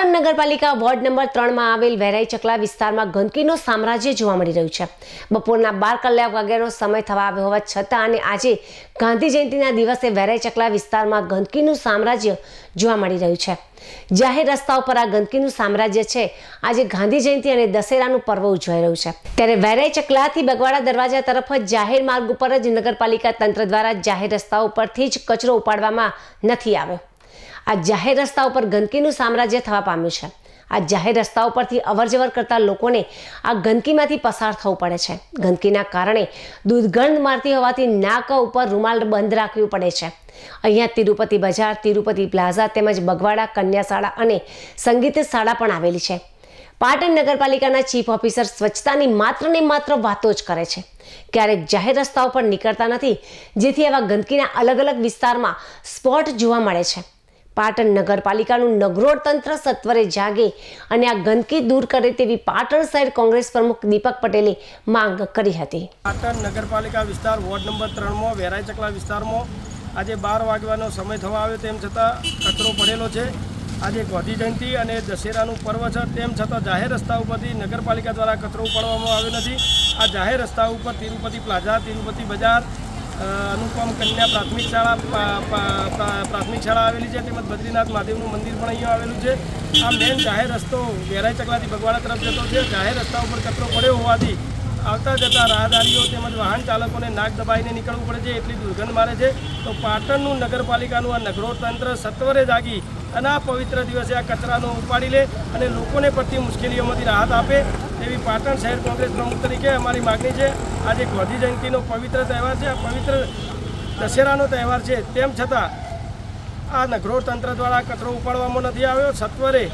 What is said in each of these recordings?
પાટણ નગરપાલિકા ward number ત્રણમાં આવેલ વેરાઈ ચકલા વિસ્તારમાં ગંદકીનું સામ્રાજ્ય જોવા મળી રહ્યું છે. બપોરના બાર કલાક વાગ્યાનો સમય થવા આવ્યો હોવા છતાં અને આજે ગાંધી જયંતિના દિવસે વેરાઈ ચકલા વિસ્તારમાં ગંદકીનું સામ્રાજ્ય જોવા મળી રહ્યું છે. જાહેર રસ્તા ઉપર આ ગંદકીનું સામ્રાજ્ય છે. આજે ગાંધી જયંતિ અને દશેરાનું પર્વ ઉજવાઈ રહ્યું છે. ત્યારે વેરાઈ ચકલાથી બગવાડા દરવાજા તરફ જ જાહેર માર્ગ ઉપર જ નગરપાલિકા તંત્ર દ્વારા જાહેર રસ્તાઓ પરથી જ કચરો ઉપાડવામાં નથી આવ્યો. આ જાહેર રસ્તા ઉપર ગંદકીનું સામ્રાજ્ય થવા પામ્યું છે. આ જાહેર રસ્તા ઉપરથી અવરજવર કરતા લોકોને આ ગંદકીમાંથી પસાર થવું પડે છે. ગંદકીના કારણે દુર્ગંધ મારતી હોવાથી નાક ઉપર રૂમાલ બંધ રાખવું પડે છે. અહીંયા તિરુપતિ બજાર, તિરુપતિ પ્લાઝા તેમજ બગવાડા કન્યા શાળા અને સંગીત શાળા પણ આવેલી છે. પાટણ નગરપાલિકાના ચીફ ઓફિસર સ્વચ્છતાની માત્ર ને માત્ર વાતો જ કરે છે. ક્યારેક જાહેર રસ્તાઓ પર નીકળતા નથી, જેથી આવા ગંદકીના અલગ અલગ વિસ્તારમાં સ્પોટ જોવા મળે છે. પાટણ નગરપાલિકાનું નગરોળ તંત્ર સત્વરે જાગે અને આ ગંદકી દૂર કરે તેવી પાટણ શહેર કોંગ્રેસ પ્રમુખ દીપક પટેલે માંગ કરી હતી. પાટણ નગરપાલિકા વિસ્તાર વોર્ડ નંબર ત્રણમાં, વેરાઈ ચકલા વિસ્તારમાં આજે બાર વાગવાનો સમય થવા આવ્યો તેમ છતાં કચરો પડેલો છે. આજે ગાંધી જયંતિ અને દશેરાનું પર્વ છે તેમ છતાં જાહેર રસ્તા ઉપરથી નગરપાલિકા દ્વારા કચરો ઉપાડવામાં આવ્યો નથી. આ જાહેર રસ્તા ઉપર તિરુપતિ પ્લાઝા, તિરુપતિ બજાર અનુપમ કન્યા પ્રાથમિક શાળા પ્રાથમિક શાળા આવેલી છે, તેમજ બદ્રીનાથ મહાદેવનું મંદિર પણ અહીંયા આવેલું છે. આ મેન જાહેર રસ્તો વેરાઈ ચકલાથી ભગવાડા તરફ જતો છે. જાહેર રસ્તા ઉપર કચરો પડ્યો હોવાથી આવતા જતા રાહદારીઓ તેમજ વાહન ચાલકોને નાક દબાઈને નીકળવું પડે છે, એટલી દુર્ગંધ મારે છે. તો પાટણનું નગરપાલિકાનું આ નગરો તંત્ર સત્વરે જાગી અને આ પવિત્ર દિવસે આ કચરાનો ઉપાડી લે અને લોકોને પડતી મુશ્કેલીઓમાંથી રાહત આપે. તેવી પાટણ શહેર કોંગ્રેસ પ્રમુખ તરીકે અમારી માગણી છે. આજે ગાંધી જયંતિનો પવિત્ર તહેવાર છે. આ પવિત્ર દશેરાનો તહેવાર છે. તેમ છતાં આ નગરો તંત્ર દ્વારા કચરો ઉપાડવામાં નથી આવ્યો. સત્વરે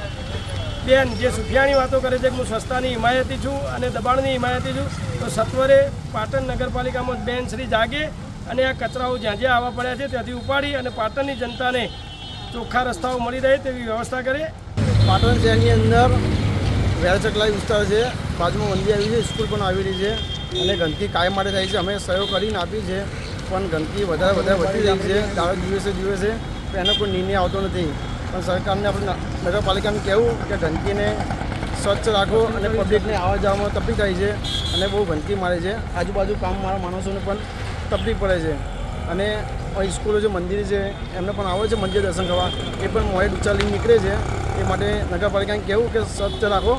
બેન જે સુફિયાની વાતો કરે છે કે હું સ્વચ્છતાની હિમાયતી છું અને દબાણની હિમાયતી છું, તો સત્વરે પાટણ નગરપાલિકામાં બેન શ્રી જાગે અને આ કચરાઓ જ્યાં જ્યાં આવવા પડ્યા છે ત્યાંથી ઉપાડી અને પાટણની જનતાને ચોખ્ખા રસ્તાઓ મળી રહે તેવી વ્યવસ્થા કરે. પાટણ શહેરની અંદર વેરાચકલાઈ વિસ્તાર છે. બાજુમાં મંદિર આવી છે, સ્કૂલ પણ આવેલી છે. અને ગંદકી કાયમ માટે થાય છે. અમે સહયોગ કરીને આપી છે પણ ગંદકી વધારે વધારે વધી રહી છે. દાડો દિવસે દિવસે એનો કોઈ નિર્ણય આવતો નથી. પણ સરકારને આપણે નગરપાલિકાને કહેવું કે ગંદકીને સ્વચ્છ રાખો અને પબ્લિકને આવવા જવામાં તકલીફ થાય છે અને બહુ ગંદકી મારે છે. આજુબાજુ કામ મારા માણસોને પણ તકલીફ પડે છે. અને અહીં સ્કૂલો જે મંદિર છે, એમને પણ આવે છે મંદિર દર્શન કરવા. એ પણ મોડે ડૂચા નીકળે છે. એ માટે નગરપાલિકાને કહેવું કે સ્વચ્છ રાખો.